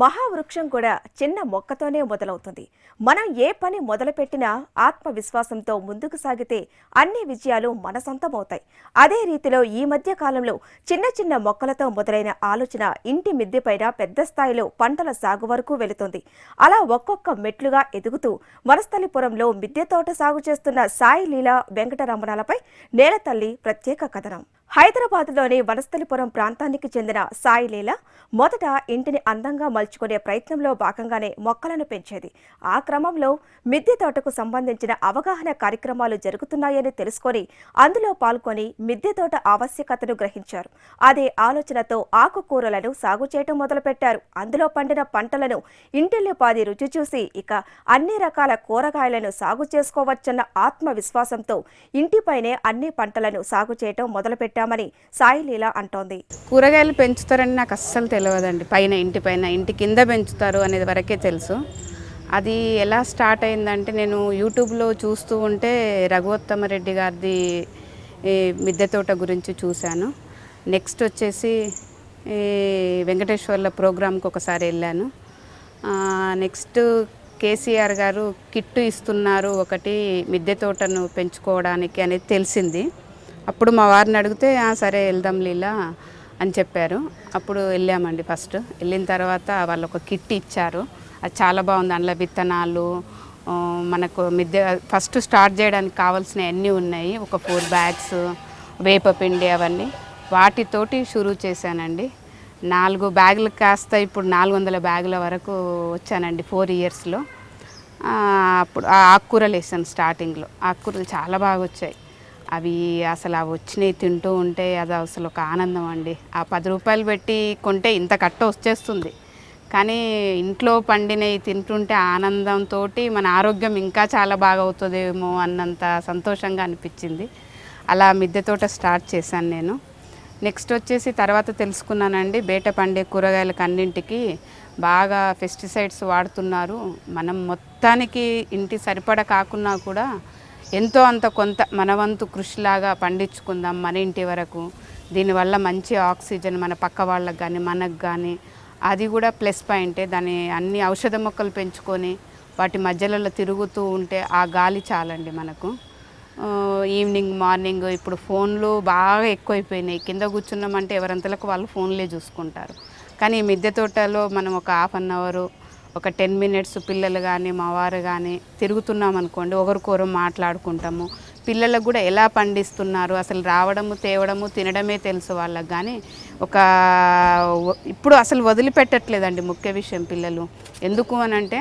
మహావృక్షం కూడా చిన్న మొక్కతోనే మొదలవుతుంది. మనం ఏ పని మొదలుపెట్టినా ఆత్మవిశ్వాసంతో ముందుకు సాగితే అన్ని విజయాలు మన సొంతమవుతాయి. అదే రీతిలో ఈ మధ్య కాలంలో చిన్న చిన్న మొక్కలతో మొదలైన ఆలోచన ఇంటి మిద్దెపైన పెద్ద స్థాయిలో పంటల సాగు వరకు వెళుతుంది. అలా ఒక్కొక్క మెట్లుగా ఎదుగుతూ వనస్థలిపురంలో మిద్దె తోట సాగు చేస్తున్న సాయి లీలా వెంకటరమణాలపై నేలతల్లి ప్రత్యేక కథనం. హైదరాబాద్లోని వనస్థలిపురం ప్రాంతానికి చెందిన సాయి లీల మొదట ఇంటిని అందంగా మలుచుకునే ప్రయత్నంలో భాగంగానే మొక్కలను పెంచేది. ఆ క్రమంలో మిద్దె తోటకు సంబంధించిన అవగాహన కార్యక్రమాలు జరుగుతున్నాయని తెలుసుకొని అందులో పాల్గొని మిద్దె తోట ఆవశ్యకతను గ్రహించారు. అదే ఆలోచనతో ఆకుకూరలను సాగు చేయటం మొదలుపెట్టారు. అందులో పండిన పంటలను ఇంటిల్లిపాది రుచి చూసి ఇక అన్ని రకాల కూరగాయలను సాగు చేసుకోవచ్చన్న ఆత్మవిశ్వాసంతో ఇంటిపైనే అన్ని పంటలను సాగు చేయటం మొదలుపెట్టారు. పెట్టామని సాయిలీల అంటోంది. కూరగాయలు పెంచుతారని నాకు అస్సలు తెలియదండి. పైన ఇంటి పైన ఇంటి కింద పెంచుతారు అనేది వరకే తెలుసు. అది ఎలా స్టార్ట్ అయిందంటే నేను యూట్యూబ్లో చూస్తూ ఉంటే రఘువత్తమ రెడ్డి గారిది మిద్దె తోట గురించి చూశాను. నెక్స్ట్ వచ్చేసి ఈ వెంకటేశ్వర్ల ప్రోగ్రామ్కి ఒకసారి వెళ్ళాను. నెక్స్ట్ కేసీఆర్ గారు కిట్టు ఇస్తున్నారు ఒకటి మిద్దె తోటను పెంచుకోవడానికి అనేది తెలిసింది. అప్పుడు మా వారిని అడిగితే సరే వెళ్దాం లీలా అని చెప్పారు. అప్పుడు వెళ్ళామండి ఫస్ట్. వెళ్ళిన తర్వాత వాళ్ళు ఒక కిట్ ఇచ్చారు. అది చాలా బాగుంది. అందులో విత్తనాలు మనకు మిద్దె ఫస్ట్ స్టార్ట్ చేయడానికి కావాల్సిన అన్నీ ఉన్నాయి. ఒక ఫోర్ బ్యాగ్స్ వేపపిండి అవన్నీ. వాటితోటి షురూ చేశానండి. నాలుగు బ్యాగులు కాస్త ఇప్పుడు నాలుగు వందల బ్యాగుల వరకు వచ్చానండి ఫోర్ ఇయర్స్లో. అప్పుడు ఆ ఆకుకూరలు వేసాను స్టార్టింగ్లో. ఆకుకూరలు చాలా బాగా వచ్చాయి. అవి అసలు అవి వచ్చినాయి తింటూ ఉంటే అది అసలు ఒక ఆనందం అండి. ఆ పది రూపాయలు పెట్టి కొంటే ఇంత కట్ట వచ్చేస్తుంది. కానీ ఇంట్లో పండినవి తింటుంటే ఆనందంతో మన ఆరోగ్యం ఇంకా చాలా బాగా అవుతుందేమో అన్నంత సంతోషంగా అనిపించింది. అలా మిద్దె తోట స్టార్ట్ చేశాను నేను. నెక్స్ట్ వచ్చేసి తర్వాత తెలుసుకున్నానండి బయట పండే కూరగాయలకు అన్నింటికి బాగా పెస్టిసైడ్స్ వాడుతున్నారు. మనం మొత్తానికి ఇంటి సరిపడ కాకున్నా కూడా ఎంతో అంత కొంత మనవంతు కృషిలాగా పండించుకుందాం మన ఇంటి వరకు. దీనివల్ల మంచి ఆక్సిజన్ మన పక్క వాళ్ళకి కానీ మనకు కానీ అది కూడా ప్లస్ పాయింటే దాని అన్ని ఔషధ మొక్కలు పెంచుకొని వాటి మధ్యలలో తిరుగుతూ ఉంటే ఆ గాలి చాలండి మనకు. ఈవినింగ్ మార్నింగ్ ఇప్పుడు ఫోన్లు బాగా ఎక్కువైపోయినాయి. కింద కూర్చున్నామంటే ఎవరంతలకు వాళ్ళు ఫోన్లే చూసుకుంటారు. కానీ మిద్దె తోటలో మనం ఒక హాఫ్ అన్ అవరు ఒక టెన్ మినిట్స్ పిల్లలు కానీ మా వారు కానీ తిరుగుతున్నాం అనుకోండి ఒకరికొకరు మాట్లాడుకుంటాము. పిల్లలకు కూడా ఎలా పండిస్తున్నారు అసలు రావడము తేవడము తినడమే తెలుసు వాళ్ళకి కానీ ఒక ఇప్పుడు అసలు వదిలిపెట్టట్లేదండి ముఖ్య విషయం పిల్లలు. ఎందుకు అని అంటే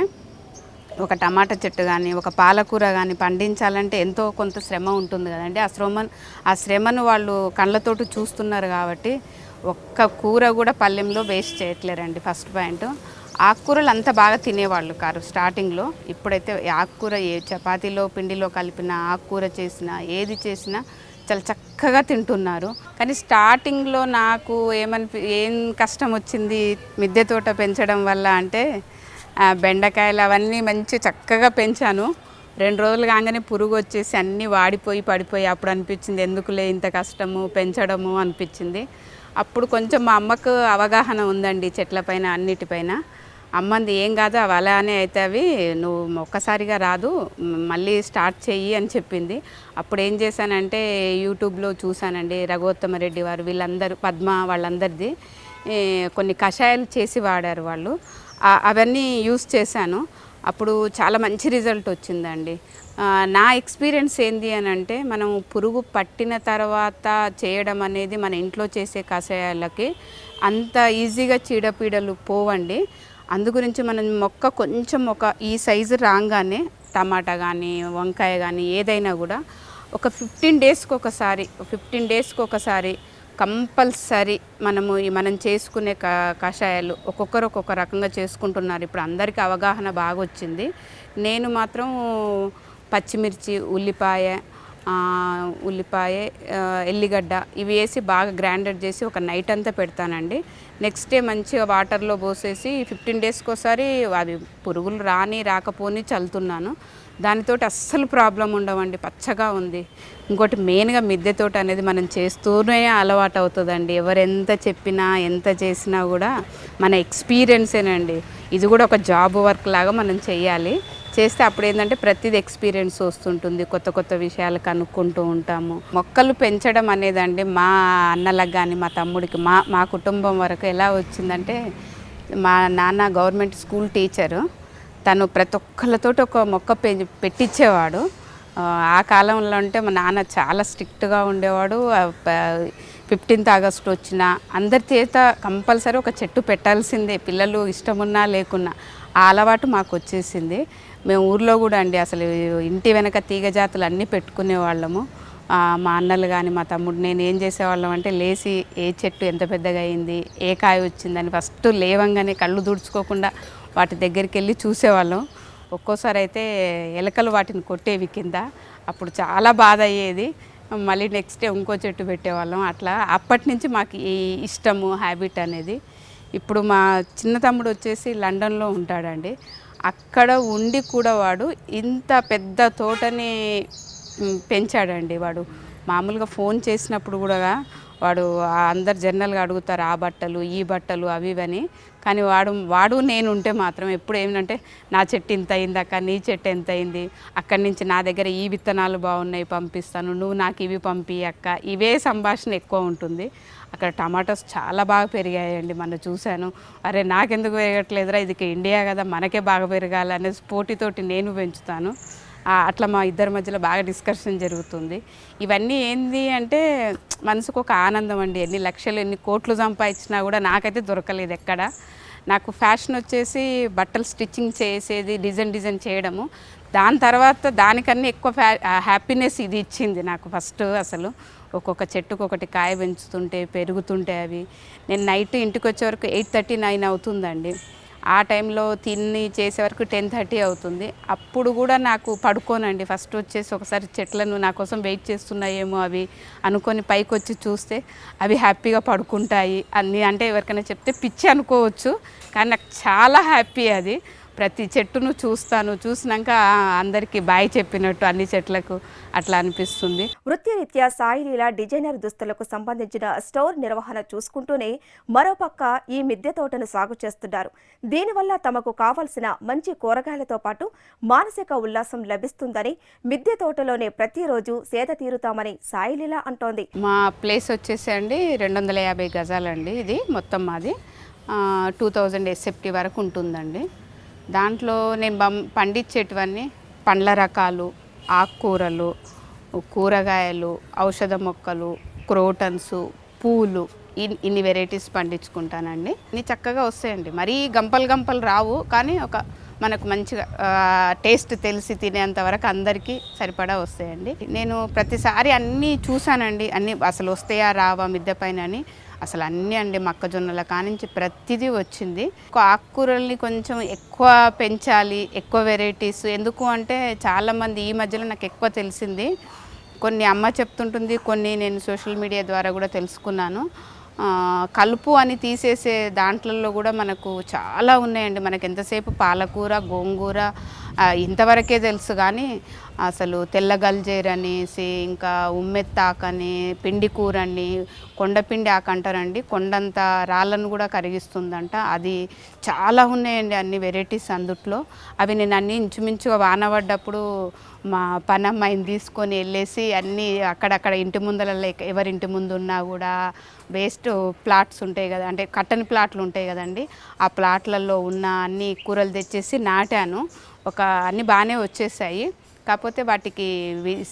ఒక టమాటా చెట్టు కానీ ఒక పాలకూర కానీ పండించాలంటే ఎంతో కొంత శ్రమ ఉంటుంది కదండి. ఆ శ్రమ ఆ శ్రమను వాళ్ళు కళ్ళతోటి చూస్తున్నారు కాబట్టి ఒక్క కూర కూడా పల్లెంలో వేస్ట్ చేయట్లేరండి ఫస్ట్ పాయింట్. ఆకుకూరలు అంత బాగా తినేవాళ్ళు కారు స్టార్టింగ్లో. ఇప్పుడైతే ఆకుకూర ఏ చపాతీలో పిండిలో కలిపిన ఆకుకూర చేసినా ఏది చేసినా చాలా చక్కగా తింటున్నారు. కానీ స్టార్టింగ్లో నాకు ఏమనిపి ఏం కష్టం వచ్చింది మిద్దె తోట పెంచడం వల్ల అంటే బెండకాయలు అవన్నీ మంచి చక్కగా పెంచాను. రెండు రోజులు కాగానే పురుగు వచ్చేసి అన్నీ వాడిపోయి పడిపోయి అప్పుడు అనిపించింది ఎందుకులే ఇంత కష్టము పెంచడము? అనిపించింది. అప్పుడు కొంచెం మా అమ్మకు అవగాహన ఉందండి చెట్లపైన అన్నిటిపైన అమ్మంది ఏం కాదు అవి అలానే అవుతావి నువ్వు ఒక్కసారిగా రాదు మళ్ళీ స్టార్ట్ చెయ్యి అని చెప్పింది. అప్పుడు ఏం చేశానంటే యూట్యూబ్లో చూశానండి రఘుత్తమ రెడ్డి వారు వీళ్ళందరూ పద్మ వాళ్ళందరిది కొన్ని కషాయాలు చేసి వాడారు వాళ్ళు. అవన్నీ యూస్ చేశాను. అప్పుడు చాలా మంచి రిజల్ట్ వచ్చిందండి. నా ఎక్స్పీరియన్స్ ఏంది అని అంటే మనం పురుగు పట్టిన తర్వాత చేయడం అనేది మన ఇంట్లో చేసే కషాయాలకి అంత ఈజీగా చీడపీడలు పోవండి. అందు గురించి మనం మొక్క కొంచెం ఒక ఈ సైజు రాగానే టమాటా కానీ వంకాయ కానీ ఏదైనా కూడా ఒక ఫిఫ్టీన్ డేస్కి ఒకసారి ఫిఫ్టీన్ డేస్కి ఒకసారి కంపల్సరీ మనము మనం చేసుకునే క కషాయాలు ఒక్కొక్కరు ఒక్కొక్క రకంగా చేసుకుంటున్నారు. ఇప్పుడు అందరికీ అవగాహన బాగా వచ్చింది నేను మాత్రం పచ్చిమిర్చి ఉల్లిపాయ ఉల్లిపాయ ఎల్లిగడ్డ ఇవి వేసి బాగా గ్రైండెడ్ చేసి ఒక నైట్ అంతా పెడతానండి. నెక్స్ట్ డే మంచిగా వాటర్లో పోసేసి ఫిఫ్టీన్ డేస్కి ఒకసారి అవి పురుగులు రాని రాకపోని చల్లుతున్నాను. దానితోటి అస్సలు ప్రాబ్లం ఉండవండి పచ్చగా ఉంది. ఇంకోటి మెయిన్గా మిద్దె తోట అనేది మనం చేస్తూనే అలవాటు అవుతుందండి. ఎవరు ఎంత చెప్పినా ఎంత చేసినా కూడా మన ఎక్స్పీరియన్సేనండి ఇది కూడా ఒక జాబ్ వర్క్ లాగా మనం చేయాలి. చేస్తే అప్పుడు ఏంటంటే ప్రతిదీ ఎక్స్పీరియన్స్ వస్తుంటుంది. కొత్త కొత్త విషయాలు కనుక్కుంటూ ఉంటాము. మొక్కలు పెంచడం అనేదండి మా అన్నలకు కానీ మా తమ్ముడికి మా మా కుటుంబం వరకు ఎలా వచ్చిందంటే మా నాన్న గవర్నమెంట్ స్కూల్ టీచరు తను ప్రతి ఒక్కళ్ళతోటి ఒక మొక్క పె పెట్టించేవాడు ఆ, ఆ కాలంలో అంటే మా నాన్న చాలా స్ట్రిక్ట్గా ఉండేవాడు. ఫిఫ్టీన్త్ ఆగస్ట్ వచ్చిన అందరి చేత కంపల్సరీ ఒక చెట్టు పెట్టాల్సిందే. పిల్లలు ఇష్టమున్నా లేకున్నా ఆ అలవాటు మాకు వచ్చేసింది మేము ఊర్లో కూడా అండి అసలు ఇంటి వెనక తీగ జాతులు అన్నీ పెట్టుకునే వాళ్ళము. మా అన్నలు కానీ మా తమ్ముడు నేను ఏం చేసేవాళ్ళం అంటే లేచి ఏ చెట్టు ఎంత పెద్దగా అయింది ఏ కాయ వచ్చిందని ఫస్ట్ లేవంగానే కళ్ళు దుడుచుకోకుండా వాటి దగ్గరికి వెళ్ళి చూసేవాళ్ళం. ఒక్కోసారి అయితే ఎలకలు వాటిని కొట్టేవి కింద. అప్పుడు చాలా బాధ అయ్యేది. మళ్ళీ నెక్స్ట్ డే ఇంకో చెట్టు పెట్టేవాళ్ళం. అట్లా అప్పటి నుంచి మాకు ఈ ఇష్టము హ్యాబిట్ అనేది. ఇప్పుడు మా చిన్న తమ్ముడు వచ్చేసి లండన్లో ఉంటాడండి. అక్కడ ఉండి కూడా వాడు ఇంత పెద్ద తోటని పెంచాడండి వాడు. మామూలుగా ఫోన్ చేసినప్పుడు కూడా వాడు అందరు జనరల్గా అడుగుతారు ఆ బట్టలు ఈ బట్టలు అవి ఇవని కానీ వాడు వాడు నేను ఉంటే మాత్రం ఎప్పుడు ఏంటంటే నా చెట్టు ఇంత అయింది అక్క నీ చెట్టు ఎంత అయింది? అక్కడి నుంచి నా దగ్గర ఈ విత్తనాలు బాగున్నాయి పంపిస్తాను. నువ్వు నాకు ఇవి పంపి అక్క. ఇవే సంభాషణ ఎక్కువ ఉంటుంది. అక్కడ టమాటోస్ చాలా బాగా పెరిగాయండి. మొన్న చూశాను. అరే నాకెందుకు పెరగట్లేదురా? ఇది ఇండియా కదా మనకే బాగా పెరగాలి అనే పోటీతోటి నేను పెంచుతాను. అట్లా మా ఇద్దరి మధ్యలో బాగా డిస్కషన్ జరుగుతుంది. ఇవన్నీ ఏంది అంటే మనసుకు ఒక ఆనందం అండి. ఎన్ని లక్షలు ఎన్ని కోట్లు సంపాదించినా కూడా నాకైతే దొరకలేదు ఎక్కడ. నాకు ఫ్యాషన్ వచ్చేసి బట్టలు స్టిచ్చింగ్ చేసేది డిజైన్ డిజైన్ చేయడము. దాని తర్వాత దానికన్నా ఎక్కువ ఫ్యా హ్యాపీనెస్ ఇది ఇచ్చింది నాకు ఫస్ట్ అసలు. ఒక్కొక్క చెట్టుకు ఒకటి కాయ పెంచుతుంటే పెరుగుతుంటే అవి. నేను నైట్ ఇంటికి వచ్చే వరకు ఎయిట్ థర్టీ నైన్ అవుతుందండి. ఆ టైంలో తిని చేసే వరకు టెన్ థర్టీ అవుతుంది. అప్పుడు కూడా నాకు పడుకోనండి. ఫస్ట్ వచ్చేసి ఒకసారి చెట్లను నా కోసం వెయిట్ చేస్తున్నాయేమో అవి అనుకొని పైకి వచ్చి చూస్తే అవి హ్యాపీగా పడుకుంటాయి. అన్ని అంటే ఎవరికైనా చెప్తే పిచ్చి అనుకోవచ్చు. కానీ నాకు చాలా హ్యాపీ అది. ప్రతి చెట్టును చూస్తాను. చూసినాక అందరికీ బాయ్ చెప్పినట్టు అన్ని చెట్లకు అట్లా అనిపిస్తుంది. వృత్తిరీత్యా సాయిలీల డిజైనర్ దుస్తులకు సంబంధించిన స్టోర్ నిర్వహణ చూసుకుంటూనే మరోపక్క ఈ మిద్దె తోటను సాగు చేస్తున్నారు. దీనివల్ల తమకు కావలసిన మంచి కూరగాయలతో పాటు మానసిక ఉల్లాసం లభిస్తుందని మిద్దె తోటలోనే ప్రతిరోజు సేద తీరుతామని సాయిలీల అంటోంది. మా ప్లేస్ వచ్చేసి అండి రెండు వందల యాభై గజాలండి ఇది మొత్తం మాది. టూ థౌజండ్ ఎస్ఎఫ్టీ వరకు ఉంటుందండి. దాంట్లో నేను బం పండించేటివన్నీ పండ్ల రకాలు ఆకుకూరలు కూరగాయలు ఔషధ మొక్కలు క్రోటన్స్ పూలు ఇన్- ఇన్ని వెరైటీస్ పండించుకుంటానండి. ఇన్ని చక్కగా వస్తాయండి. మరీ గంపలు గంపలు రావు కానీ ఒక మనకు మంచిగా టేస్ట్ తెలిసి తినేంత వరకు అందరికీ సరిపడా వస్తాయండి. నేను ప్రతిసారి అన్నీ చూశానండి అన్నీ అసలు వస్తాయా రావా మిద్దె పైన అని. అసలు అన్నీ అండి మొక్కజొన్నల కానించి ప్రతిదీ వచ్చింది. ఆకుకూరల్ని కొంచెం ఎక్కువ పెంచాలి ఎక్కువ వెరైటీస్. ఎందుకు అంటే చాలామంది ఈ మధ్యలో నాకు ఎక్కువ తెలిసింది. కొన్ని అమ్మ చెప్తుంటుంది కొన్ని నేను సోషల్ మీడియా ద్వారా కూడా తెలుసుకున్నాను. కలుపు అని తీసేసే దాంట్లలో కూడా మనకు చాలా ఉన్నాయండి. మనకు ఎంతసేపు పాలకూర గోంగూర ఇంతవరకే తెలుసు కానీ అసలు తెల్ల గల్జేరు అనేసి ఇంకా ఉమ్మెత్తాకని పిండి కూర అని కొండపిండి ఆకంటారండి అంటారండి. కొండంత రాళ్ళను కూడా కరిగిస్తుందంట. అది చాలా ఉన్నాయండి అన్ని వెరైటీస్ అందుట్లో. అవి నేను అన్ని ఇంచుమించుగా వాన పడ్డప్పుడు మా పనమ్మాయిని తీసుకొని వెళ్ళేసి అన్నీ అక్కడక్కడ ఇంటి ముందలలో ఎవరింటి ఎవరి ఇంటి ముందు ఉన్నా కూడా వేస్ట్ ప్లాట్స్ ఉంటాయి కదా అంటే కట్టని ప్లాట్లు ఉంటాయి కదండి. ఆ ప్లాట్లలో ఉన్న అన్ని కూరలు తెచ్చేసి నాటాను. ఒక అన్ని బాగానే వచ్చేసాయి. కాకపోతే వాటికి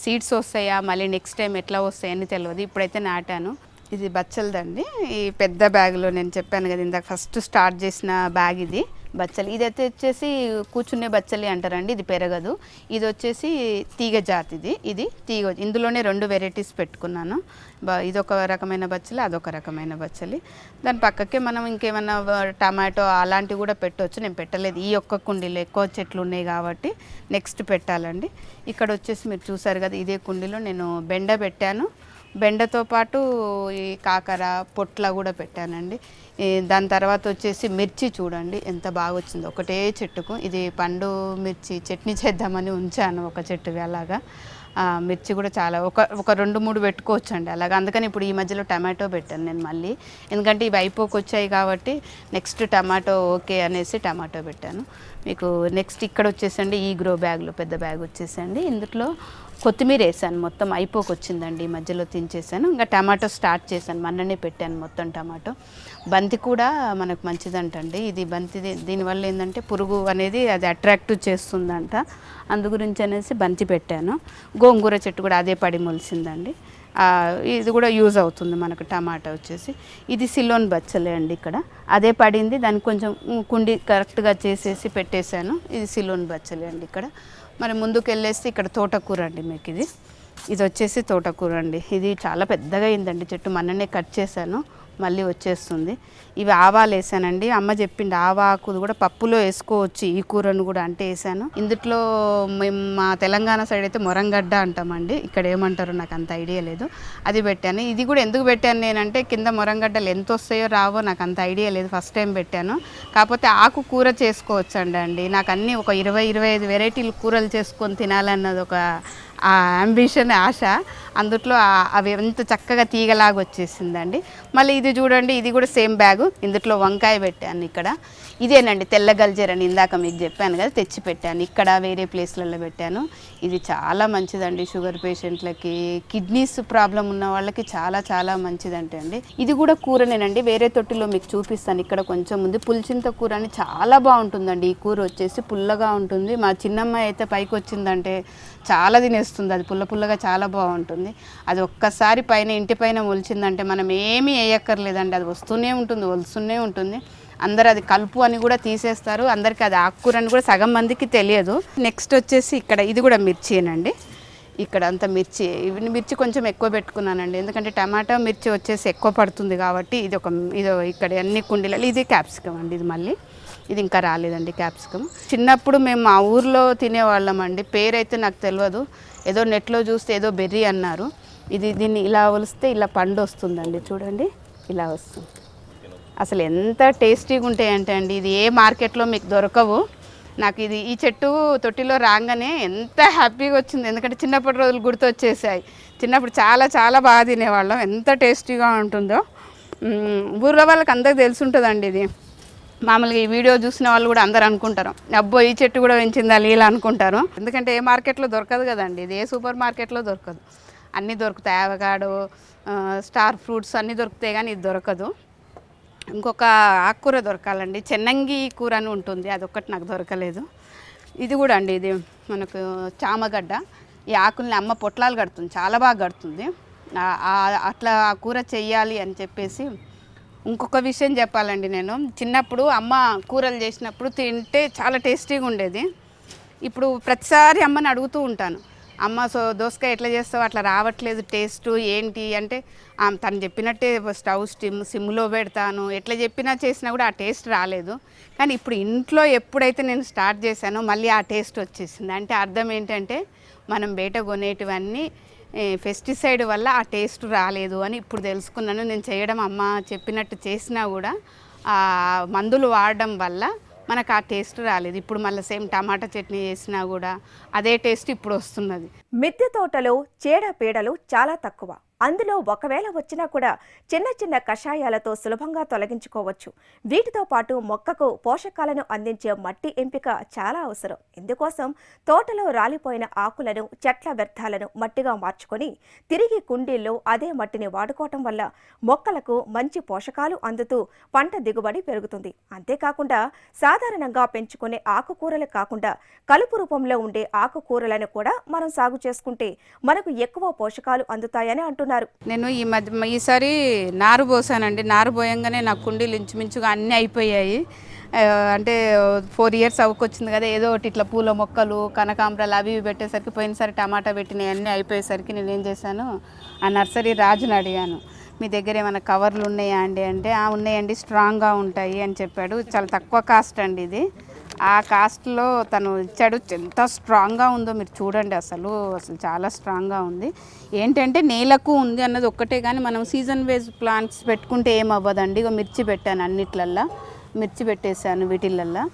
సీడ్స్ వస్తాయా? మళ్ళీ నెక్స్ట్ టైం ఎట్లా వస్తాయని తెలియదు ఇప్పుడైతే నాటాను. ఇది బచ్చలదండి. ఈ పెద్ద బ్యాగ్లో నేను చెప్పాను కదా ఇందాక ఫస్ట్ స్టార్ట్ చేసిన బ్యాగ్ ఇది. బచ్చలి. ఇది అయితే వచ్చేసి కూర్చునే బచ్చలి అంటారండి ఇది పెరగదు. ఇది వచ్చేసి తీగ జాతిది ఇది. తీగ ఇందులోనే రెండు వెరైటీస్ పెట్టుకున్నాను. బ- ఇదొక రకమైన బచ్చలి అదొక రకమైన బచ్చలి. దాని పక్కకే మనం ఇంకేమైనా టమాటో అలాంటివి కూడా పెట్టవచ్చు నేను పెట్టలేదు. ఈ ఒక్క కుండీలో ఎక్కువ చెట్లు ఉన్నాయి కాబట్టి నెక్స్ట్ పెట్టాలండి. ఇక్కడ వచ్చేసి మీరు చూసారు కదా ఇదే కుండీలో నేను బెండ పెట్టాను. బెండతో పాటు ఈ కాకర పొట్ల కూడా పెట్టానండి. దాని తర్వాత వచ్చేసి మిర్చి చూడండి ఎంత బాగా వచ్చిందో. ఒకటే చెట్టుకు ఇది పండు మిర్చి చట్నీ చేద్దామని ఉంచాను ఒక చెట్టు అలాగా మిర్చి కూడా చాలా ఒక ఒక రెండు మూడు పెట్టుకోవచ్చు అండి అలాగా. అందుకని ఇప్పుడు ఈ మధ్యలో టమాటో పెట్టాను నేను మళ్ళీ. ఎందుకంటే ఇవి అయిపోకొచ్చాయి కాబట్టి నెక్స్ట్ టమాటో ఓకే అనేసి టమాటో పెట్టాను. మీకు నెక్స్ట్ ఇక్కడ వచ్చేసండి ఈ గ్రో బ్యాగ్లో పెద్ద బ్యాగ్ వచ్చేసండి. ఇందులో కొత్తిమీర వేసాను మొత్తం అయిపోకొచ్చిందండి. ఈ మధ్యలో తించేసాను ఇంకా టమాటో స్టార్ట్ చేశాను మొన్ననే పెట్టాను మొత్తం టమాటో. బంతి కూడా మనకు మంచిదంటండి. ఇది బంతి దీనివల్ల ఏంటంటే పురుగు అనేది అది అట్రాక్ట్ చేస్తుందంట. అందు గురించి అనేసి బంతి పెట్టాను. గోంగూర చెట్టు కూడా అదే పడి మొలిసిందండి. ఇది కూడా యూజ్ అవుతుంది మనకు టమాటా వచ్చేసి. ఇది సిలోన్ బచ్చలే అండి ఇక్కడ. అదే పడింది దానికి కొంచెం కుండి కరెక్ట్గా చేసేసి పెట్టేశాను. ఇది సిలోన్ బచ్చలే అండి ఇక్కడ. మరి ముందుకు వెళ్ళేసి ఇక్కడ తోటకూర అండి మీకు ఇది ఇది వచ్చేసి తోటకూర అండి. ఇది చాలా పెద్దగా అయిందండి చెట్టు. మొన్ననే కట్ చేశాను. మళ్ళీ వచ్చేస్తుంది. ఇవి ఆవాలు వేసానండి. అమ్మ చెప్పింది ఆవా ఆకులు కూడా పప్పులో వేసుకోవచ్చు. ఈ కూరను కూడా అంటే వేసాను. ఇందుట్లో మేము మా తెలంగాణ సైడ్ అయితే మొరంగడ్డ అంటామండి. ఇక్కడ ఏమంటారో నాకు అంత ఐడియా లేదు. అది పెట్టాను. ఇది కూడా ఎందుకు పెట్టాను నేనంటే కింద మొరంగడ్డలు ఎంత వస్తాయో రావో నాకు అంత ఐడియా లేదు. ఫస్ట్ టైం పెట్టాను. కాకపోతే ఆకు కూర చేసుకోవచ్చండి అండి. నాకు అన్నీ ఒక ఇరవై ఇరవై ఐదు వెరైటీలు కూరలు చేసుకొని తినాలన్నది ఒక అంబిషన్ ఆశ అందుట్లో అవి ఎంత చక్కగా తీగలాగా వచ్చేసిందండి. మళ్ళీ ఇది చూడండి ఇది కూడా సేమ్ బ్యాగు ఇందులో వంకాయ పెట్టాను ఇక్కడ. ఇదేనండి తెల్ల గల్జర్ అని ఇందాక మీకు చెప్పాను కదా తెచ్చి పెట్టాను. ఇక్కడ వేరే ప్లేస్లలో పెట్టాను. ఇది చాలా మంచిదండి షుగర్ పేషెంట్లకి. కిడ్నీస్ ప్రాబ్లం ఉన్న వాళ్ళకి చాలా చాలా మంచిదంటే అండి. ఇది కూడా కూరనేనండి. వేరే తొట్టిలో మీకు చూపిస్తాను. ఇక్కడ కొంచెం ఉంది. పులిచింత కూర అని చాలా బాగుంటుందండి. ఈ కూర వచ్చేసి పుల్లగా ఉంటుంది. మా చిన్నమ్మాయి అయితే పైకి వచ్చిందంటే చాలా తినేస్తుంది. అది పుల్ల పుల్లగా చాలా బాగుంటుంది. అది ఒక్కసారి పైన ఇంటి పైన ఒలిచిందంటే మనం ఏమీ వేయక్కర్లేదండి అది వస్తూనే ఉంటుంది వలుస్తూనే ఉంటుంది. అందరు అది కలుపు అని కూడా తీసేస్తారు. అందరికీ అది ఆకుకూర అని కూడా సగం మందికి తెలియదు. నెక్స్ట్ వచ్చేసి ఇక్కడ ఇది కూడా మిర్చినండి ఇక్కడ అంత మిర్చి ఇవి మిర్చి కొంచెం ఎక్కువ పెట్టుకున్నానండి. ఎందుకంటే టమాటా మిర్చి వచ్చేసి ఎక్కువ పడుతుంది కాబట్టి ఇది ఒక ఇది ఇక్కడ అన్ని కుండీలలో ఇది క్యాప్సికమ్ అండి ఇది మళ్ళీ. ఇది ఇంకా రాలేదండి క్యాప్సికమ్ చిన్నప్పుడు మేము మా ఊర్లో తినేవాళ్ళం అండి పేరైతే నాకు తెలియదు ఏదో నెట్లో చూస్తే ఏదో బెర్రీ అన్నారు. ఇది దీన్ని ఇలా ఒలిస్తే ఇలా పండు వస్తుందండి. చూడండి ఇలా వస్తుంది. అసలు ఎంత టేస్టీగా ఉంటాయంటే అండి ఇది ఏ మార్కెట్లో మీకు దొరకవు. నాకు ఇది ఈ చెట్టు తొట్టిలో రాగానే ఎంత హ్యాపీగా వచ్చింది. ఎందుకంటే చిన్నప్పటి రోజులు గుర్తు వచ్చేసాయి చిన్నప్పుడు చాలా చాలా బాగా తినేవాళ్ళం. ఎంత టేస్టీగా ఉంటుందో. ఊర్లో వాళ్ళకి అందరికి తెలిసి ఉంటుందండి ఇది. మామూలుగా ఈ వీడియో చూసిన వాళ్ళు కూడా అందరు అనుకుంటారు. అబ్బో ఈ చెట్టు కూడా పెంచిందా ఇలా అనుకుంటారు. ఎందుకంటే ఏ మార్కెట్లో దొరకదు కదండి. ఇది ఏ సూపర్ మార్కెట్లో దొరకదు. అన్నీ దొరుకుతాయి. అవగాడో స్టార్ ఫ్రూట్స్ అన్నీ దొరుకుతాయి కానీ ఇది దొరకదు. ఇంకొక ఆకుకూర దొరకాలండి. చెన్నంగి కూర అని ఉంటుంది. అదొక్కటి నాకు దొరకలేదు. ఇది కూడా అండి ఇది మనకు చామగడ్డ. ఈ ఆకుల్ని అమ్మ పొట్లాలు కడుతుంది. చాలా బాగా కడుతుంది. అట్లా ఆ కూర చెయ్యాలి అని చెప్పేసి ఇంకొక విషయం చెప్పాలండి నేను. చిన్నప్పుడు అమ్మ కూరలు చేసినప్పుడు తింటే చాలా టేస్టీగా ఉండేది. ఇప్పుడు ప్రతిసారి అమ్మని అడుగుతూ ఉంటాను. అమ్మ సో దోసకాయ ఎట్లా చేస్తావు? అట్లా రావట్లేదు టేస్ట్ ఏంటి? అంటే తను చెప్పినట్టే స్టవ్ స్టిమ్ సిమ్లో పెడతాను. ఎట్లా చెప్పినా చేసినా కూడా ఆ టేస్ట్ రాలేదు. కానీ ఇప్పుడు ఇంట్లో ఎప్పుడైతే నేను స్టార్ట్ చేశానో మళ్ళీ ఆ టేస్ట్ వచ్చేసింది. అంటే అర్థం ఏంటంటే మనం బయట కొనేటివన్నీ పెస్టిసైడ్ వల్ల ఆ టేస్ట్ రాలేదు అని ఇప్పుడు తెలుసుకున్నాను. నేను చేయడం అమ్మ చెప్పినట్టు చేసినా కూడా మందులు వాడడం వల్ల మనకు ఆ టేస్ట్ రాలేదు. ఇప్పుడు మళ్ళీ సేమ్ టమాటా చట్నీ చేసినా కూడా అదే టేస్ట్ ఇప్పుడు వస్తున్నది. మిద్దె తోటలో చీడపీడలు చాలా తక్కువ. అందులో ఒకవేళ వచ్చినా కూడా చిన్న చిన్న కషాయాలతో సులభంగా తొలగించుకోవచ్చు. వీటితో పాటు మొక్కకు పోషకాలను అందించే మట్టి ఎంపిక చాలా అవసరం. ఇందుకోసం తోటలో రాలిపోయిన ఆకులను చెట్ల వ్యర్థాలను మట్టిగా మార్చుకొని తిరిగి కుండీల్లో అదే మట్టిని వాడుకోవటం వల్ల మొక్కలకు మంచి పోషకాలు అందుతూ పంట దిగుబడి పెరుగుతుంది. అంతేకాకుండా సాధారణంగా పెంచుకునే ఆకుకూరలు కాకుండా కలుపు రూపంలో ఉండే ఆకుకూరలను కూడా మనం సాగు చేసుకుంటే మనకు ఎక్కువ పోషకాలు అందుతాయని అంటున్నారు. నేను ఈ మధ్య ఈసారి నారు పోసానండి. నారు పోయంగానే నా కుండీలు ఇంచుమించుగా అన్నీ అయిపోయాయి. అంటే ఫోర్ ఇయర్స్ అవ్వకొచ్చింది కదా ఏదో ఒకటి ఇట్లా పూల మొక్కలు కనకాంబరాలు అవి ఇవి పెట్టేసరికి పోయినసరి టమాటా పెట్టినవి అన్నీ అయిపోయేసరికి నేను ఏం చేశాను ఆ నర్సరీ రాజుని అడిగాను. మీ దగ్గర ఏమైనా కవర్లు ఉన్నాయా అండి? అంటే "ఆ, ఉన్నాయండి స్ట్రాంగ్గా ఉంటాయి అని చెప్పాడు. చాలా తక్కువ కాస్ట్ అండి ఇది. ఆ కాస్ట్లో తను ఇచ్చాడు. ఎంత స్ట్రాంగ్గా ఉందో మీరు చూడండి అసలు. అసలు చాలా స్ట్రాంగ్గా ఉంది. ఏంటంటే నేలకు ఉంది అన్నది ఒక్కటే కానీ మనం సీజన్ వైజ్ ప్లాంట్స్ పెట్టుకుంటే ఏం అవ్వదండి మిర్చి పెట్టాను అన్నిట్లల్లో. మిర్చి పెట్టేశాను వీటిలల్లో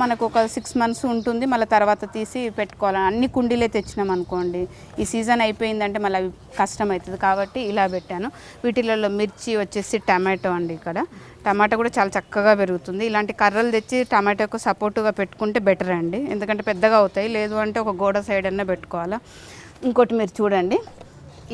మనకు ఒక సిక్స్ మంత్స్ ఉంటుంది. మళ్ళీ తర్వాత తీసి పెట్టుకోవాలి? అన్ని కుండీలే తెచ్చినాం అనుకోండి. ఈ సీజన్ అయిపోయిందంటే మళ్ళీ అవి కష్టం అవుతుంది. కాబట్టి ఇలా పెట్టాను. వీటిలలో మిర్చి వచ్చేసి టమాటో అండి ఇక్కడ. టమాటా కూడా చాలా చక్కగా పెరుగుతుంది. ఇలాంటి కర్రలు తెచ్చి టమాటాకు సపోర్టుగా పెట్టుకుంటే బెటర్ అండి. ఎందుకంటే పెద్దగా అవుతాయి. లేదు అంటే ఒక గోడ సైడ్ అన్నా పెట్టుకోవాలా. ఇంకోటి మీరు చూడండి.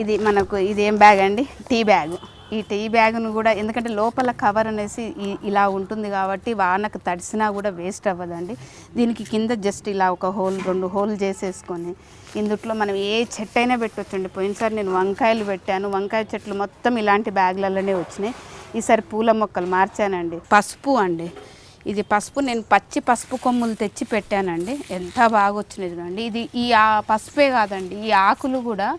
ఇది మనకు ఇది ఏం బ్యాగ్ అండి? Tea bag. ఈ టీ బ్యాగ్ను కూడా ఎందుకంటే లోపల కవర్ అనేసి ఇలా ఉంటుంది కాబట్టి వానకు తడిసినా కూడా వేస్ట్ అవ్వదండి. దీనికి కింద జస్ట్ ఇలా ఒక హోల్ రెండు హోల్ చేసేసుకొని ఇందుట్లో మనం ఏ చెట్టు అయినా పెట్టొచ్చండి. పోయినసారి నేను వంకాయలు పెట్టాను. వంకాయ చెట్లు మొత్తం ఇలాంటి బ్యాగ్లలోనే వచ్చినాయి. ఈసారి పూల మొక్కలు మార్చానండి. పసుపు అండి. ఇది పసుపు నేను పచ్చి పసుపు కొమ్ములు తెచ్చి పెట్టానండి. ఎంత బాగా వచ్చినాయి చూడండి. ఇది ఈ ఆ పసుపే కాదండి. ఈ ఆకులు కూడా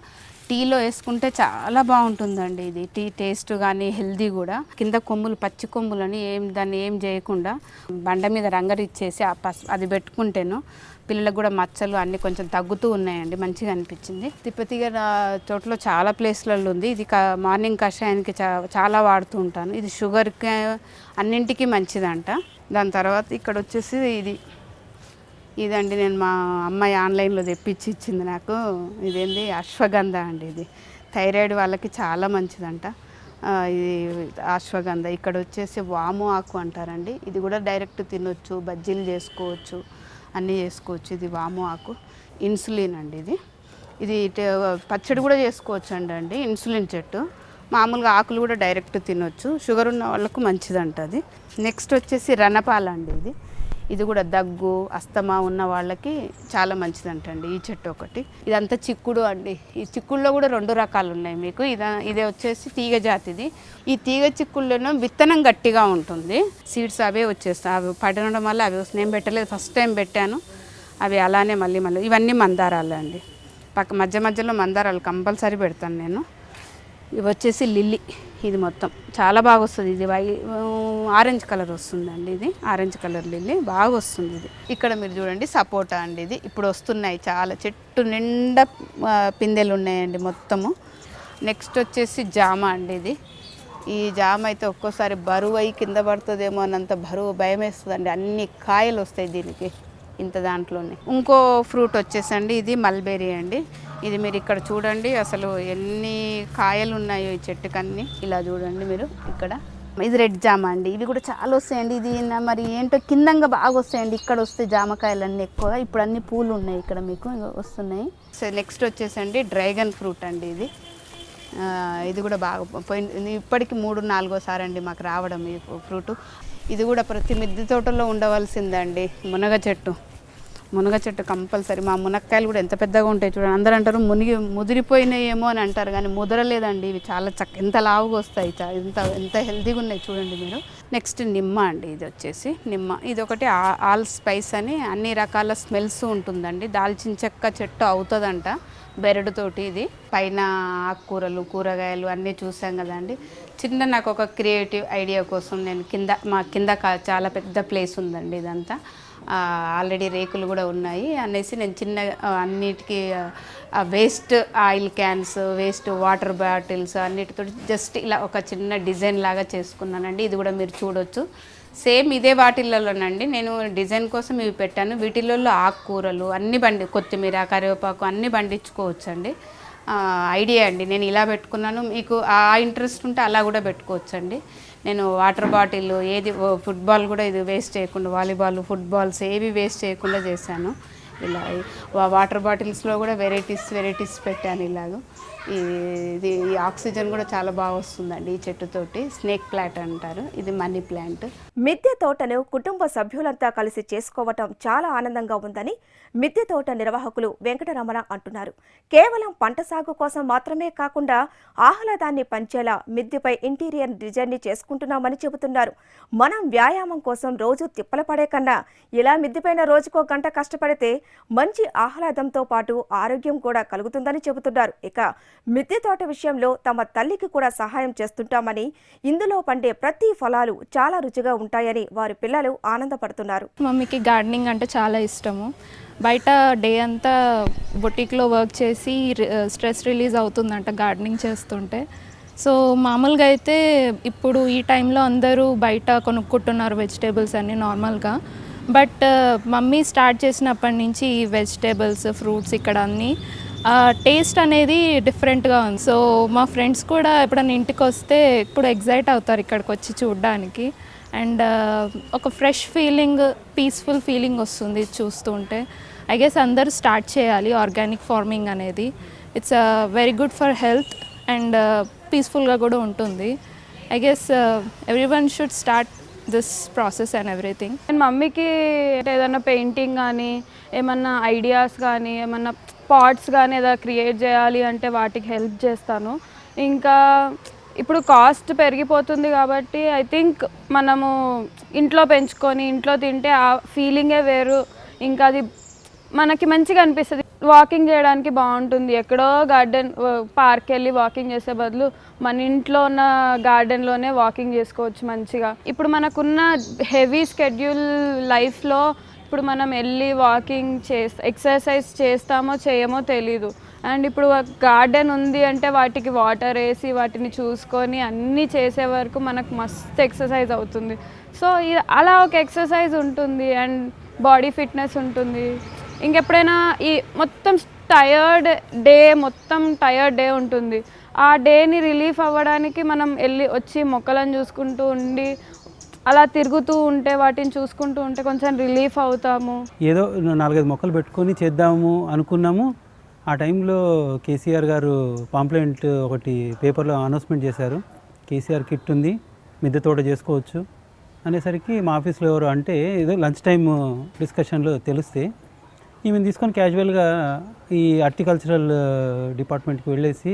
టీలో వేసుకుంటే చాలా బాగుంటుందండి ఇది. టీ టేస్ట్ కానీ హెల్దీ కూడా. కింద కొమ్ములు పచ్చి కొమ్ములని ఏం దాన్ని ఏం చేయకుండా బండ మీద రంగరిచ్చేసి ఆ పసు అది పెట్టుకుంటేను పిల్లలకు కూడా మచ్చలు అన్ని కొంచెం తగ్గుతూ ఉన్నాయండి. మంచిగా అనిపించింది. తిరుపతి గారి చోట్ల చాలా ప్లేస్లలో ఉంది. ఇది క- మార్నింగ్ కషాయానికి చా చాలా వాడుతూ ఉంటాను. ఇది షుగర్కి అన్నింటికి మంచిదంట. దాని తర్వాత ఇక్కడ వచ్చేసి ఇది ఇదండి నేను మా అమ్మాయి ఆన్లైన్లో తెప్పించి ఇచ్చింది నాకు. ఇదేంది? అశ్వగంధ అండి ఇది. థైరాయిడ్ వాళ్ళకి చాలా మంచిదంట. ఇది అశ్వగంధ. ఇక్కడ వచ్చేసి వాము ఆకు అంటారండి. ఇది కూడా డైరెక్ట్ తినొచ్చు బజ్జీలు చేసుకోవచ్చు అన్నీ చేసుకోవచ్చు ఇది వాము ఆకు. ఇన్సులిన్ అండి ఇది. ఇది పచ్చడి కూడా చేసుకోవచ్చు అండి అండి ఇన్సులిన్ చెట్టు. మామూలుగా ఆకులు కూడా డైరెక్ట్ తినొచ్చు. షుగర్ ఉన్న వాళ్ళకు మంచిదంట అది. నెక్స్ట్ వచ్చేసి రణపాల అండి ఇది. ఇది కూడా దగ్గు అస్తమా ఉన్న వాళ్ళకి చాలా మంచిదంటండి ఈ చెట్టు ఒకటి. ఇదంతా చిక్కుడు అండి. ఈ చిక్కుల్లో కూడా రెండు రకాలు ఉన్నాయి మీకు. ఇద ఇదే వచ్చేసి తీగ జాతిది. ఈ తీగ చిక్కుల్లోనూ విత్తనం గట్టిగా ఉంటుంది. సీడ్స్ అవే వచ్చేస్తాయి. అవి పడడం వల్ల అవి నేను పెట్టలేదు ఫస్ట్ టైం పెట్టాను. అవి అలానే మళ్ళీ మళ్ళీ. ఇవన్నీ మందారాలు అండి. పక్క మధ్య మధ్యలో మందారాలు కంపల్సరీ పెడతాను నేను. ఇవి వచ్చేసి లిల్లీ. ఇది మొత్తం. చాలా బాగా వస్తుంది ఇది. వై ఆరెంజ్ కలర్ వస్తుందండి ఇది. Orange colour lily. బాగా వస్తుంది ఇది. ఇక్కడ మీరు చూడండి సపోటా అండి ఇది. ఇప్పుడు వస్తున్నాయి చాలా. చెట్టు నిండా పిందెలు ఉన్నాయండి మొత్తము. నెక్స్ట్ వచ్చేసి జామ అండి ఇది. ఈ జామ అయితే ఒక్కోసారి బరువు అయి కింద పడుతుందేమో అన్నంత బరువు భయం వేస్తుందండి అన్ని కాయలు వస్తాయి దీనికి ఇంత దాంట్లోనే. ఇంకో ఫ్రూట్ వచ్చేసండి ఇది మల్బెరీ అండి. ఇది మీరు ఇక్కడ చూడండి అసలు ఎన్ని కాయలు ఉన్నాయో ఈ చెట్టుకన్నీ. ఇలా చూడండి మీరు ఇక్కడ. ఇది రెడ్ జామ అండి. ఇవి కూడా చాలా వస్తాయండి. ఇది మరి ఏంటో కిందంగా బాగా వస్తాయండి. ఇక్కడ వస్తే జామకాయలు అన్నీ ఎక్కువ. ఇప్పుడు అన్ని పూలు ఉన్నాయి ఇక్కడ మీకు. వస్తున్నాయి. సో నెక్స్ట్ వచ్చేసండి డ్రాగన్ ఫ్రూట్ అండి ఇది. ఇది కూడా బాగా పోయిన ఇప్పటికి మూడు నాలుగోసారి అండి మాకు రావడం ఈ ఫ్రూట్. ఇది కూడా ప్రతి మిద్దె తోటలో ఉండవలసిందండి మునగ చెట్టు. మునగ చెట్టు కంపల్సరీ. మా మునక్కాయలు కూడా ఎంత పెద్దగా ఉంటాయి చూడండి. అందరూ అంటారు మునిగి ముదిరిపోయినాయేమో అని అంటారు కానీ ముదరలేదండి. ఇవి చాలా చక్క ఎంత లావుగా వస్తాయి. ఎంత ఎంత హెల్తీగా ఉన్నాయి చూడండి మీరు. నెక్స్ట్ నిమ్మ అండి. ఇది వచ్చేసి నిమ్మ. ఇది ఒకటి ఆ- ఆల్ స్పైస్ అని అన్ని రకాల స్మెల్స్ ఉంటుందండి. దాల్చిన చెక్క చెట్టు అవుతుందంట బెరడుతోటి ఇది. పైన ఆకుకూరలు కూరగాయలు అన్నీ చూసాం కదండి. చిన్న నాకు ఒక క్రియేటివ్ ఐడియా కోసం నేను కింద మా కింద చాలా పెద్ద ప్లేస్ ఉందండి ఇదంతా. ఆల్రెడీ రేకులు కూడా ఉన్నాయి అనేసి నేను చిన్న అన్నిటికీ waste oil cans waste water bottles అన్నిటితో జస్ట్ ఇలా ఒక చిన్న డిజైన్ లాగా చేసుకున్నానండి. ఇది కూడా మీరు చూడొచ్చు. సేమ్ ఇదే వాటిల్లోనండి. నేను డిజైన్ కోసం ఇవి పెట్టాను. వీటిల్లో ఆకుకూరలు అన్ని బండి కొత్తిమీర కరివేపాకు అన్ని పండించుకోవచ్చండి. అండి ఐడియా అండి. నేను ఇలా పెట్టుకున్నాను. మీకు ఆ ఇంట్రెస్ట్ ఉంటే అలా కూడా పెట్టుకోవచ్చండి. నేను వాటర్ బాటిల్ ఏది ఫుట్బాల్ కూడా ఇది వేస్ట్ చేయకుండా వాలీబాల్ ఫుట్బాల్స్ ఏవి వేస్ట్ చేయకుండా చేశాను. ఇలా వాటర్ బాటిల్స్లో కూడా వెరైటీస్ వెరైటీస్ పెట్టాను ఇలాగ. ఇది ఈ ఆక్సిజన్ కూడా చాలా బాగా వస్తుందండి ఈ చెట్టుతోటి. స్నేక్ ప్లాంట్ అంటారు. ఇది మనీ ప్లాంట్. మిద్దె తోటను కుటుంబ సభ్యులంతా కలిసి చేసుకోవటం చాలా ఆనందంగా ఉందని మిద్దె తోట నిర్వాహకులు వెంకటరమణ అంటున్నారు. కేవలం పంట సాగు కోసం మాత్రమే కాకుండా ఆహ్లాదాన్ని పంచేలా మిద్దెపై ఇంటీరియర్ డిజైన్ని చేసుకుంటున్నామని చెబుతున్నారు. మనం వ్యాయామం కోసం రోజు తిప్పల పడే కన్నా ఇలా మిద్దెపైన రోజుకో గంట కష్టపడితే మంచి ఆహ్లాదంతో పాటు ఆరోగ్యం కూడా కలుగుతుందని చెబుతున్నారు. ఇక మిద్దె తోట విషయంలో తమ తల్లికి కూడా సహాయం చేస్తుంటామని ఇందులో పండే ప్రతి ఫలాలు చాలా రుచిగా ఉంటాయని వారి పిల్లలు ఆనందపడుతున్నారు. మమ్మీకి గార్డెనింగ్ అంటే చాలా ఇష్టము. బయట డే అంతా బొటిక్లో వర్క్ చేసి స్ట్రెస్ రిలీజ్ అవుతుందంట గార్డెనింగ్ చేస్తుంటే. సో మామూలుగా అయితే ఇప్పుడు ఈ టైంలో అందరూ బయట కొనుక్కుంటున్నారు వెజిటేబుల్స్ అన్నీ నార్మల్గా. బట్ మమ్మీ స్టార్ట్ చేసినప్పటి నుంచి ఈ వెజిటేబుల్స్ ఫ్రూట్స్ ఇక్కడ అన్నీ టేస్ట్ అనేది డిఫరెంట్గా ఉంది. సో మా ఫ్రెండ్స్ కూడా ఎప్పుడైనా ఇంటికి వస్తే ఇప్పుడు ఎగ్జైట్ అవుతారు ఇక్కడికి వచ్చి చూడడానికి. అండ్ ఒక ఫ్రెష్ ఫీలింగ్ పీస్ఫుల్ ఫీలింగ్ వస్తుంది చూస్తుంటే. ఐ గెస్ అందరూ స్టార్ట్ చేయాలి ఆర్గానిక్ ఫార్మింగ్ అనేది. It's very good for health and పీస్ఫుల్గా కూడా ఉంటుంది. I guess everyone should start this process and everything నేను మమ్మీకి ఏదైనా పెయింటింగ్ కానీ ఏమన్నా ఐడియాస్ కానీ ఏమన్నా పాట్స్ కానీ ఏదైనా క్రియేట్ చేయాలి అంటే వాటికి హెల్ప్ చేస్తాను. ఇంకా ఇప్పుడు కాస్ట్ పెరిగిపోతుంది కాబట్టి ఐ థింక్ మనము ఇంట్లో పెంచుకొని ఇంట్లో తింటే ఆ ఫీలింగే వేరు. ఇంకా అది మనకి మంచిగా అనిపిస్తుంది. వాకింగ్ చేయడానికి బాగుంటుంది. ఎక్కడో గార్డెన్ పార్క్ వెళ్ళి వాకింగ్ చేసే బదులు మన ఇంట్లో ఉన్న గార్డెన్లోనే వాకింగ్ చేసుకోవచ్చు మంచిగా. ఇప్పుడు మనకున్న హెవీ స్కెడ్యూల్ లైఫ్లో ఇప్పుడు మనం వెళ్ళి వాకింగ్ చేస్తా ఎక్సర్సైజ్ చేస్తామో చేయమో తెలీదు. అండ్ ఇప్పుడు గార్డెన్ ఉంది అంటే వాటికి వాటర్ వేసి వాటిని చూసుకొని అన్నీ చేసే వరకు మనకు మస్తు ఎక్సర్సైజ్ అవుతుంది. సో అలా ఒక ఎక్సర్సైజ్ ఉంటుంది. అండ్ బాడీ ఫిట్నెస్ ఉంటుంది. ఇంకెప్పుడైనా ఈ మొత్తం టయర్డ్ డే మొత్తం టయర్డ్ డే ఉంటుంది. ఆ డేని రిలీఫ్ అవ్వడానికి మనం వెళ్ళి వచ్చి మొక్కలను చూసుకుంటూ ఉండి అలా తిరుగుతూ ఉంటే వాటిని చూసుకుంటూ ఉంటే కొంచెం రిలీఫ్ అవుతాము. ఏదో నాలుగైదు మొక్కలు పెట్టుకొని చేద్దాము అనుకున్నాము. ఆ టైంలో కేసీఆర్ గారు పాంప్లెంట్ ఒకటి పేపర్లో అనౌన్స్మెంట్ చేశారు. కేసీఆర్ కిట్ ఉంది మిద్దె తోట చేసుకోవచ్చు అనేసరికి మా ఆఫీస్లో ఎవరు అంటే ఏదో లంచ్ టైం డిస్కషన్లో తెలిస్తే ఈమెను తీసుకొని క్యాజువల్గా ఈ హార్టికల్చరల్ డిపార్ట్మెంట్కి uh, వెళ్ళేసి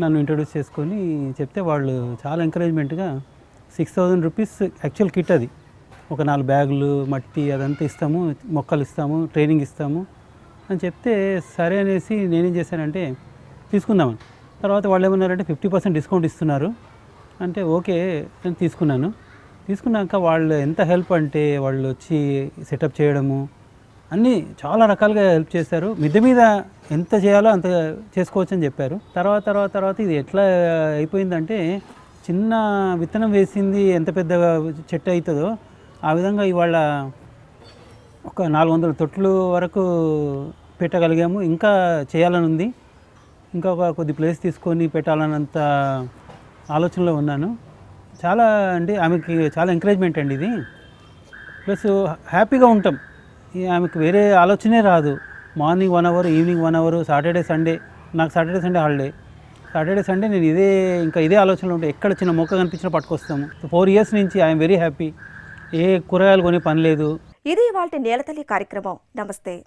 నన్ను ఇంట్రొడ్యూస్ చేసుకొని చెప్తే వాళ్ళు చాలా ఎంకరేజ్మెంట్గా six thousand rupees actual kit అది. ఒక నాలుగు బ్యాగులు మట్టి అదంతా ఇస్తాము మొక్కలు ఇస్తాము ట్రైనింగ్ ఇస్తాము అని చెప్తే సరే అనేసి నేనేం చేశానంటే తీసుకుందామని. తర్వాత వాళ్ళు ఏమన్నారంటే ఫిఫ్టీ పర్సెంట్ డిస్కౌంట్ ఇస్తున్నారు. అంటే ఓకే నేను తీసుకున్నాను. తీసుకున్నాక వాళ్ళు ఎంత హెల్ప్ అంటే వాళ్ళు వచ్చి సెటప్ చేయడము అన్నీ చాలా రకాలుగా హెల్ప్ చేశారు. మిద్దె మీద ఎంత చేయాలో అంత చేసుకోవచ్చు అని చెప్పారు. తర్వాత తర్వాత తర్వాత ఇది ఎట్లా అయిపోయిందంటే చిన్న విత్తనం వేసింది ఎంత పెద్ద చెట్టు అవుతుందో ఆ విధంగా ఇవాళ ఒక నాలుగు వందల తొట్లు వరకు పెట్టగలిగాము. ఇంకా చేయాలని ఉంది ఇంకా ఒక కొద్ది ప్లేస్ తీసుకొని పెట్టాలన్నంత ఆలోచనలో ఉన్నాను. చాలా అంటే ఆమెకి చాలా ఎంకరేజ్మెంట్ అండి ఇది. ప్లస్ హ్యాపీగా ఉంటాం. ఆమెకు వేరే ఆలోచనే రాదు. Morning one hour evening one hour Saturday Sunday. నాకు Saturday Sunday holiday. Saturday Sunday నేను ఇదే ఇంకా ఇదే ఆలోచనలో ఉంటాయి ఎక్కడ చిన్న మొక్క కనిపించినా పట్టుకొస్తాము. ఫోర్ ఇయర్స్ నుంచి ఐఎమ్ వెరీ హ్యాపీ ఏ కూరగాయలు కొనే పని లేదు. ఇది వాళ్ళ నేలతల్లి కార్యక్రమం. నమస్తే.